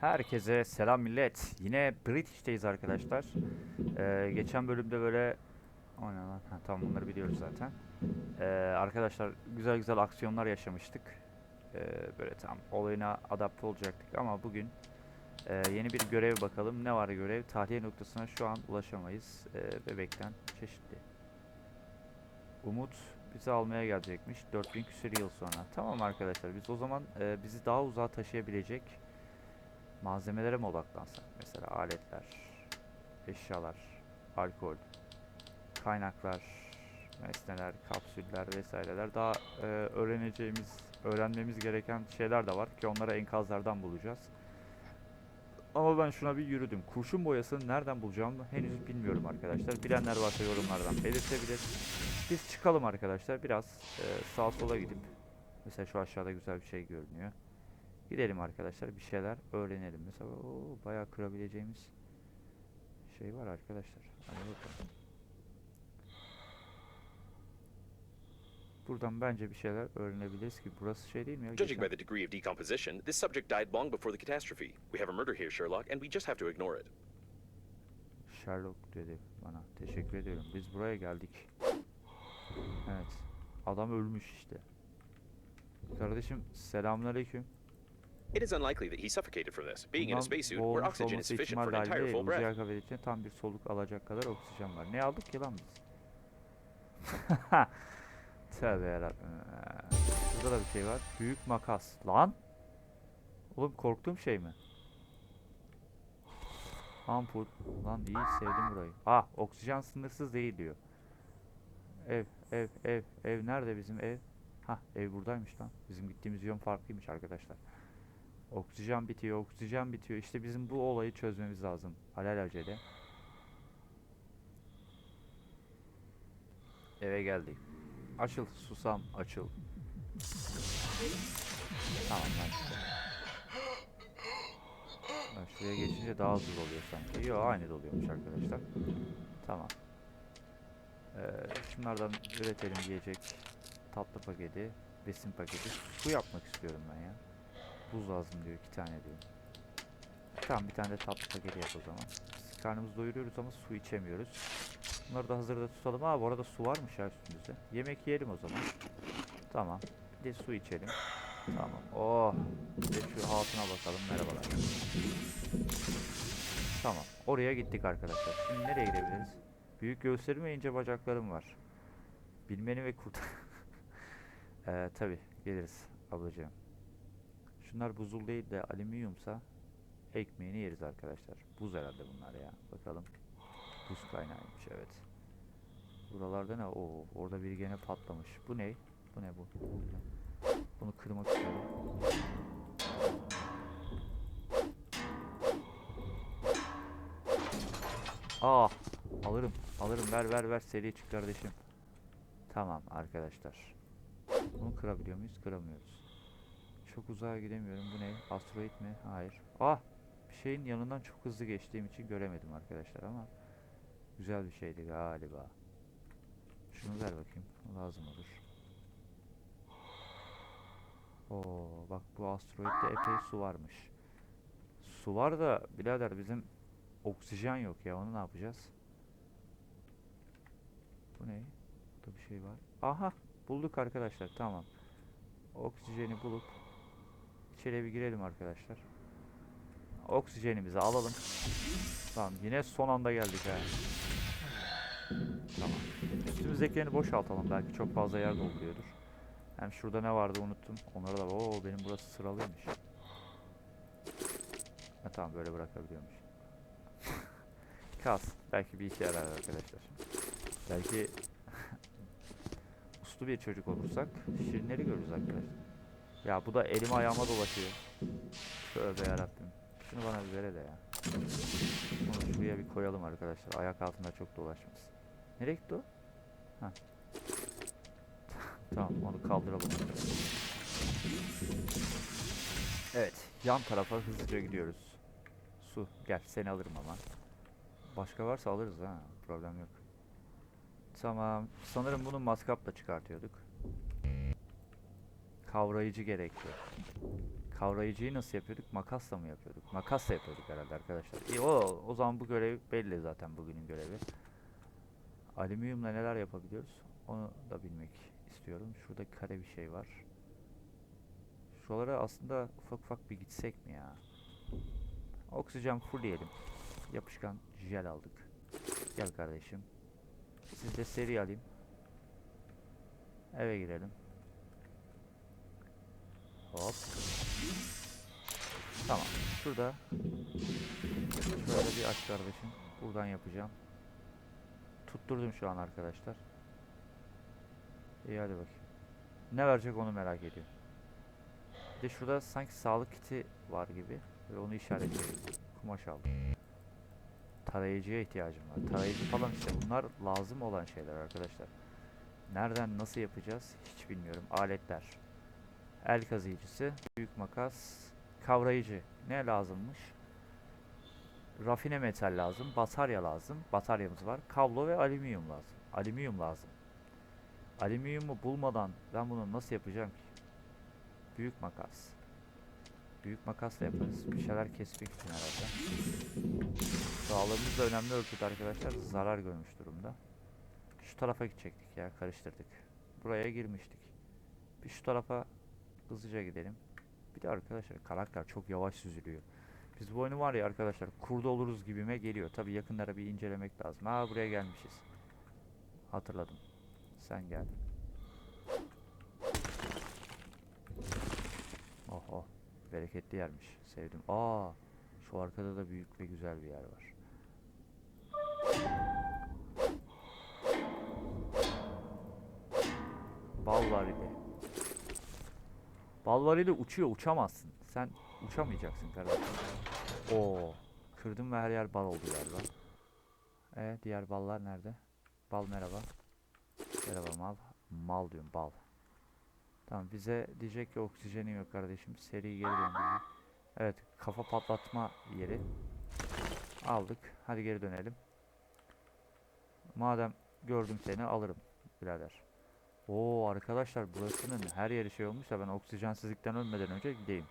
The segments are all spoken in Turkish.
Herkese selam millet. Yine British'teyiz arkadaşlar. Ee, geçen bölümde böyle... O ne lan? Ha, tamam bunları biliyoruz zaten. Ee, arkadaşlar güzel güzel aksiyonlar yaşamıştık. Ee, böyle tam olayına adapte olacaktık ama bugün e, yeni bir görev bakalım. Ne var görev? Tahliye noktasına şu an ulaşamayız. Ee, bebekten çeşitli. Umut bizi almaya gelecekmiş 4000 küsur yıl sonra. Tamam arkadaşlar biz o zaman e, bizi daha uzağa taşıyabilecek malzemelere mi odaklansak? Mesela aletler, eşyalar, alkol, kaynaklar, nesneler, kapsüller vesaireler daha e, öğreneceğimiz, öğrenmemiz gereken şeyler de var ki onları enkazlardan bulacağız. Ama ben şuna bir yürüdüm. Kurşun boyasını nereden bulacağımı henüz bilmiyorum arkadaşlar. Bilenler varsa yorumlardan belirtebilir. Biz çıkalım arkadaşlar. Biraz e, sağa sola gidip mesela şu aşağıda güzel bir şey görünüyor. Gidelim arkadaşlar bir şeyler öğrenelim. Mesela o bayağı kırabileceğimiz şey var arkadaşlar. Hadi bakalım. Buradan bence bir şeyler öğrenebiliriz ki burası şey değil mi ya? Judging by the degree of decomposition, this subject died long before the catastrophe. We have a murder here, Sherlock, and we just have to ignore it. Sherlock dedi bana. Teşekkür ediyorum. Biz buraya geldik. Evet. Adam ölmüş işte. Kardeşim selamünaleyküm. It is unlikely that he suffocated from this. Being in a spacesuit where oxygen is sufficient for an entire full breath. uzay için tam bir soluk alacak kadar oksijen var. Ne aldık ki lan biz? Tövbe yarabbim. Burada da bir şey var. Büyük makas. Lan! Oğlum korktuğum şey mi? Ampul. Lan iyi sevdim burayı. Ah oksijen sınırsız değil diyor. Ev, ev, ev, ev nerede bizim ev? Hah ev buradaymış lan. Bizim gittiğimiz yön farklıymış arkadaşlar. Oksijen bitiyor, oksijen bitiyor. İşte bizim bu olayı çözmemiz lazım. Alelacele. Eve geldik. Açıl susam açıl. Tamam lan. Bak şuraya geçince daha hızlı oluyor sanki. Yok aynı doluyormuş arkadaşlar. Tamam. Ee, şunlardan üretelim diyecek tatlı paketi, besin paketi. Su yapmak istiyorum ben ya. Buz lazım diyor iki tane diyor. Tamam bir tane de tatlı paketi yap o zaman. Biz karnımızı doyuruyoruz ama su içemiyoruz. Bunları da hazırda tutalım. Aa bu arada su varmış ya üstümüzde. Yemek yiyelim o zaman. Tamam. Bir de su içelim. Tamam. Oh. Bir de şu hatuna bakalım. Merhabalar. Tamam. Oraya gittik arkadaşlar. Şimdi nereye gidebiliriz? Büyük göğüslerim ve ince bacaklarım var. Bilmeni ve kurt... ee, tabi geliriz ablacığım. Şunlar buzul değil de alüminyumsa ekmeğini yeriz arkadaşlar. Buz herhalde bunlar ya. Bakalım. Buz kaynağıymış evet. Buralarda ne? Oo, orada biri gene patlamış. Bu ne? Bu ne bu? Bunu kırmak istiyorum. Ah! Alırım. Alırım. Ver ver ver. Seri çık kardeşim. Tamam arkadaşlar. Bunu kırabiliyor muyuz? Kıramıyoruz. Çok uzağa gidemiyorum. Bu ne? Asteroid mi? Hayır. Ah! Bir şeyin yanından çok hızlı geçtiğim için göremedim arkadaşlar ama güzel bir şeydi galiba. Şunu ver bakayım. Lazım olur. Oo, bak bu asteroidde epey su varmış. Su var da birader bizim oksijen yok ya. Onu ne yapacağız? Bu ne? Burada bir şey var. Aha! Bulduk arkadaşlar. Tamam. Oksijeni bulup içeri bir girelim arkadaşlar. Oksijenimizi alalım. Tamam yine son anda geldik ha. Tamam. Üstümüzdekilerini boşaltalım. Belki çok fazla yer dolduruyordur. Hem şurada ne vardı unuttum. Onları da Oo benim burası sıralıymış. Ha tamam böyle bırakabiliyormuş. Kas. Belki bir işe yarar arkadaşlar. Belki uslu bir çocuk olursak şirinleri görürüz arkadaşlar. Ya bu da elim ayağıma dolaşıyor. Tövbe yarabbim. Şunu bana bir vere de ya. Bunu şuraya bir koyalım arkadaşlar. Ayak altında çok dolaşmasın. Nereye gitti o? Ha. tamam onu kaldıralım. Evet yan tarafa hızlıca gidiyoruz. Su gel seni alırım ama. Başka varsa alırız ha problem yok. Tamam sanırım bunu maskapla çıkartıyorduk. Kavrayıcı gerekli. Kavrayıcıyı nasıl yapıyorduk? Makasla mı yapıyorduk? Makasla yapıyorduk herhalde arkadaşlar. İyi o, o zaman bu görev belli zaten bugünün görevi. Alüminyumla neler yapabiliyoruz? Onu da bilmek istiyorum. Şurada kare bir şey var. Şuralara aslında ufak ufak bir gitsek mi ya? Oksijen fullleyelim. Yapışkan jel aldık. Gel kardeşim. Siz de seri alayım. Eve girelim. Hop. Tamam. Şurada. Şöyle bir aç kardeşim. Buradan yapacağım. Tutturdum şu an arkadaşlar. İyi hadi bakayım. Ne verecek onu merak ediyorum. Bir de şurada sanki sağlık kiti var gibi. Ve onu işaretleyelim. Kumaş aldım. Tarayıcıya ihtiyacım var. Tarayıcı falan işte bunlar lazım olan şeyler arkadaşlar. Nereden nasıl yapacağız hiç bilmiyorum. Aletler. El kazıyıcısı, büyük makas, kavrayıcı. Ne lazımmış? Rafine metal lazım, batarya lazım. Bataryamız var. Kablo ve alüminyum lazım. Alüminyum lazım. Alüminyumu bulmadan ben bunu nasıl yapacağım ki? Büyük makas. Büyük makasla yaparız. Bir şeyler kesmek için herhalde. Sağlığımız da önemli ölçüde arkadaşlar zarar görmüş durumda. Şu tarafa gidecektik ya karıştırdık. Buraya girmiştik. Bir şu tarafa hızlıca gidelim. Bir de arkadaşlar karakter çok yavaş süzülüyor. Biz bu oyunu var ya arkadaşlar kurda oluruz gibime geliyor. Tabi yakınlara bir incelemek lazım. Ha buraya gelmişiz. Hatırladım. Sen gel. Oh oh. Bereketli yermiş. Sevdim. Aa, şu arkada da büyük ve güzel bir yer var. Bal var ile. Bal var ile uçuyor, uçamazsın. Sen uçamayacaksın kardeşim. Oo, kırdım ve her yer bal oldu galiba. E diğer ballar nerede? Bal merhaba. Merhaba mal. Mal diyorum bal. Tamam bize diyecek ki oksijenin yok kardeşim. Seri geri dön. bize. Evet kafa patlatma yeri. Aldık. Hadi geri dönelim. Madem gördüm seni alırım birader. Oo arkadaşlar burasının her yeri şey olmuş da ben oksijensizlikten ölmeden önce gideyim.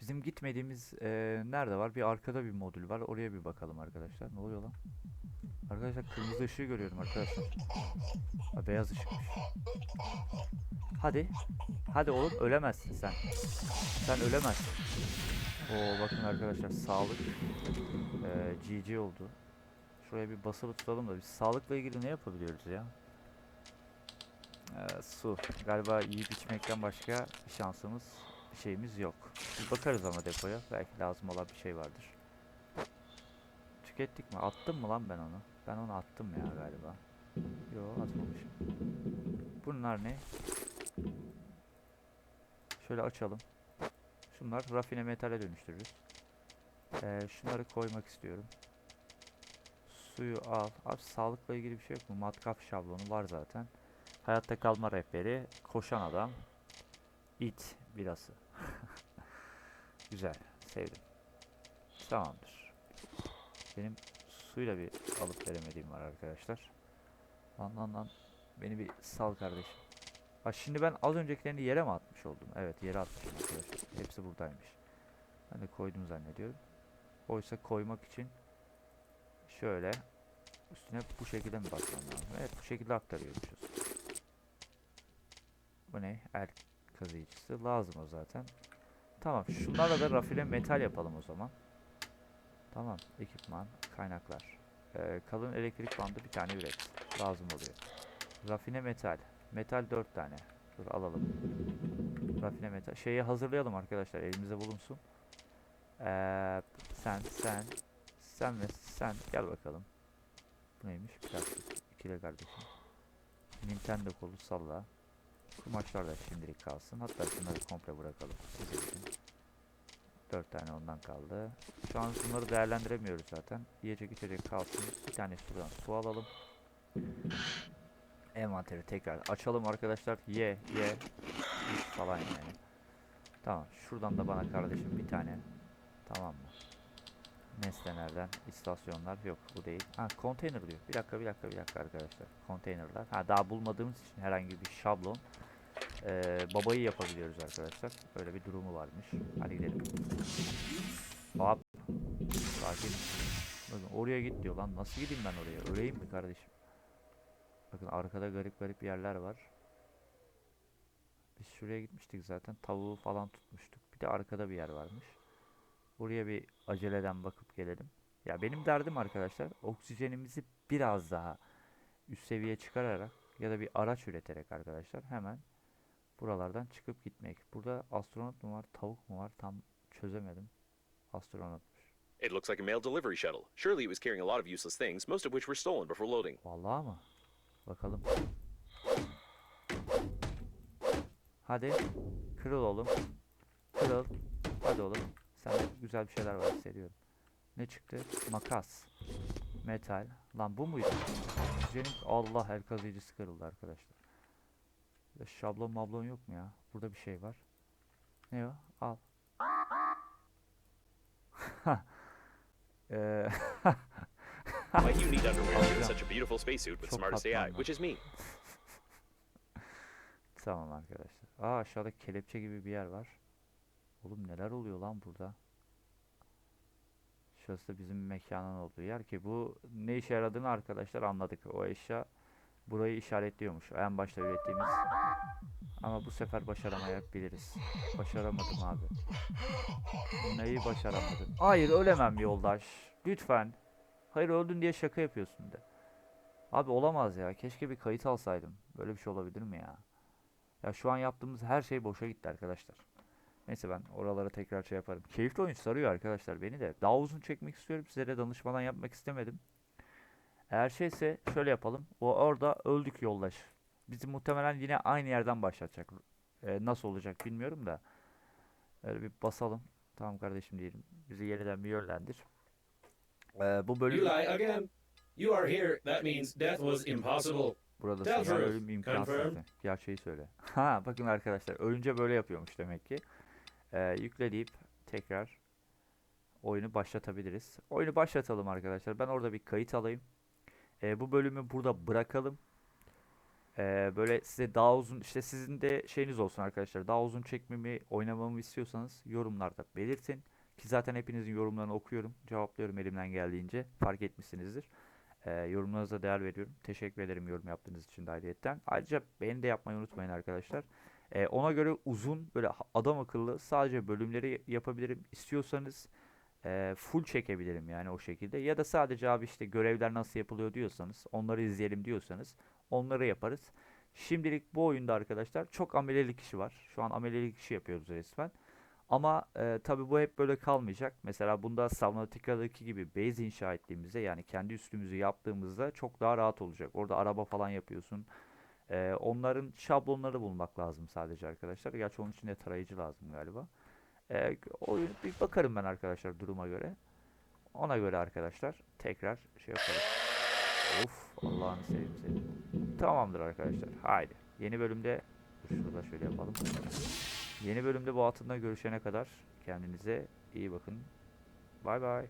Bizim gitmediğimiz eee, nerede var? Bir arkada bir modül var. Oraya bir bakalım arkadaşlar. Ne oluyor lan? Arkadaşlar kırmızı ışığı görüyorum arkadaşlar. Ha, beyaz ışıkmış. Hadi. Hadi oğlum ölemezsin sen. Sen ölemezsin. Oo bakın arkadaşlar sağlık eee GG oldu. Şuraya bir basılı tutalım da biz sağlıkla ilgili ne yapabiliyoruz ya? Eee, su. Galiba yiyip içmekten başka şansımız, bir şeyimiz yok. Bir bakarız ama depoya. Belki lazım olan bir şey vardır. Tükettik mi? Attım mı lan ben onu? Ben onu attım ya galiba. Yo atmamışım. Bunlar ne? Şöyle açalım. Şunlar rafine metale dönüştürürüz. Ee, şunları koymak istiyorum. Suyu al. Abi sağlıkla ilgili bir şey yok mu? Matkap şablonu var zaten. Hayatta kalma rehberi. Koşan adam. It birası. Güzel. Sevdim. Tamamdır. Benim suyla bir alıp veremediğim var arkadaşlar. Lan lan lan. Beni bir sal kardeşim. Ha şimdi ben az öncekilerini yere mi atmış oldum? Evet yere atmışım arkadaşlar. Hepsi buradaymış. Ben de koydum zannediyorum. Oysa koymak için şöyle üstüne bu şekilde mi basmam lazım? Evet bu şekilde aktarıyormuşuz. Bu ne? El kazıyıcısı. Lazım o zaten. Tamam. Şunlarla da rafine metal yapalım o zaman. Tamam. Ekipman, kaynaklar. Ee, kalın elektrik bandı bir tane üret. Lazım oluyor. Rafine metal. Metal 4 tane. Dur alalım. Rafine metal. Şeyi hazırlayalım arkadaşlar. Elimizde bulunsun. Ee, sen, sen, sen ve sen. Gel bakalım. Bu neymiş? Plastik. İkili kardeşim. Nintendo kolu salla. Kumaşlar da şimdilik kalsın. Hatta şunları komple bırakalım. Sizin için. 4 tane ondan kaldı. Şu an bunları değerlendiremiyoruz zaten. Yiyecek içecek kalsın. Bir tane şuradan su alalım. Envanteri tekrar açalım arkadaşlar. Ye ye. iç falan yani. Tamam. Şuradan da bana kardeşim bir tane. Tamam mı? Nesnelerden istasyonlar yok bu değil. Ha konteyner diyor. Bir dakika bir dakika bir dakika arkadaşlar. Konteynerler. Ha daha bulmadığımız için herhangi bir şablon Ee, babayı yapabiliyoruz arkadaşlar. Öyle bir durumu varmış. Hadi gidelim. Hop. Sakin. Bakın oraya git diyor lan. Nasıl gideyim ben oraya? Öleyim mi kardeşim? Bakın arkada garip garip yerler var. Biz şuraya gitmiştik zaten. Tavuğu falan tutmuştuk. Bir de arkada bir yer varmış. Buraya bir aceleden bakıp gelelim. Ya benim derdim arkadaşlar oksijenimizi biraz daha üst seviye çıkararak ya da bir araç üreterek arkadaşlar hemen buralardan çıkıp gitmek. Burada astronot mu var, tavuk mu var tam çözemedim. Astronotmuş. It looks like a mail delivery shuttle. Surely it was carrying a lot of useless things, most of which were stolen before loading. Vallahi mı? Bakalım. Hadi. Kırıl oğlum. Kırıl. Hadi oğlum. Sende güzel bir şeyler var hissediyorum. Ne çıktı? Makas. Metal. Lan bu muydu? Oksijenin Allah el kazıyıcısı kırıldı arkadaşlar. Ya şablon mablon yok mu ya? Burada bir şey var. Ne o? Al. Eee Why do you need underwear if you're in Alacağım. such a beautiful spacesuit with Çok smartest AI, katmanlı. which is me? Tamam arkadaşlar. Aa aşağıda kelepçe gibi bir yer var. Oğlum neler oluyor lan burada? Şurası bizim mekanın olduğu yer ki bu ne işe yaradığını arkadaşlar anladık. O eşya burayı işaretliyormuş. En başta ürettiğimiz. Ama bu sefer başaramayabiliriz. Başaramadım abi. Neyi başaramadım? Hayır ölemem yoldaş. Lütfen. Hayır öldün diye şaka yapıyorsun de. Abi olamaz ya. Keşke bir kayıt alsaydım. Böyle bir şey olabilir mi ya? Ya şu an yaptığımız her şey boşa gitti arkadaşlar. Neyse ben oralara tekrar şey yaparım. Keyifli oyun sarıyor arkadaşlar beni de. Daha uzun çekmek istiyorum. Size de danışmadan yapmak istemedim. Eğer şeyse şöyle yapalım. O orada öldük yoldaş. Bizi muhtemelen yine aynı yerden başlatacak. Ee, nasıl olacak bilmiyorum da. Öyle bir basalım. Tamam kardeşim diyelim. Bizi yeniden bir yönlendir. Ee, bu bölüm lie again. You are here. That means death was impossible. Burada sana ölüm imkansız. Confirm. de. Gerçeği söyle. Ha bakın arkadaşlar ölünce böyle yapıyormuş demek ki. Ee, yükle tekrar oyunu başlatabiliriz. Oyunu başlatalım arkadaşlar. Ben orada bir kayıt alayım. Ee, bu bölümü burada bırakalım. Ee, böyle size daha uzun işte sizin de şeyiniz olsun arkadaşlar. Daha uzun çekmemi oynamamı istiyorsanız yorumlarda belirtin. Ki zaten hepinizin yorumlarını okuyorum. Cevaplıyorum elimden geldiğince. Fark etmişsinizdir. Ee, yorumlarınıza değer veriyorum. Teşekkür ederim yorum yaptığınız için de ayrıyetten. Ayrıca beğeni de yapmayı unutmayın arkadaşlar. Ee, ona göre uzun böyle adam akıllı sadece bölümleri yapabilirim. İstiyorsanız e, full çekebilirim yani o şekilde. Ya da sadece abi işte görevler nasıl yapılıyor diyorsanız onları izleyelim diyorsanız onları yaparız. Şimdilik bu oyunda arkadaşlar çok amelelik işi var. Şu an amelelik işi yapıyoruz resmen. Ama e, tabii bu hep böyle kalmayacak. Mesela bunda Subnautica'daki gibi base inşa ettiğimizde yani kendi üstümüzü yaptığımızda çok daha rahat olacak. Orada araba falan yapıyorsun. E, onların şablonları bulmak lazım sadece arkadaşlar. Gerçi onun için de tarayıcı lazım galiba. E, oyun bir bakarım ben arkadaşlar duruma göre. Ona göre arkadaşlar tekrar şey yaparız. Of Allah'ını seveyim seni. Tamamdır arkadaşlar. Haydi. Yeni bölümde şurada şöyle yapalım. Yeni bölümde bu altında görüşene kadar kendinize iyi bakın. Bay bay.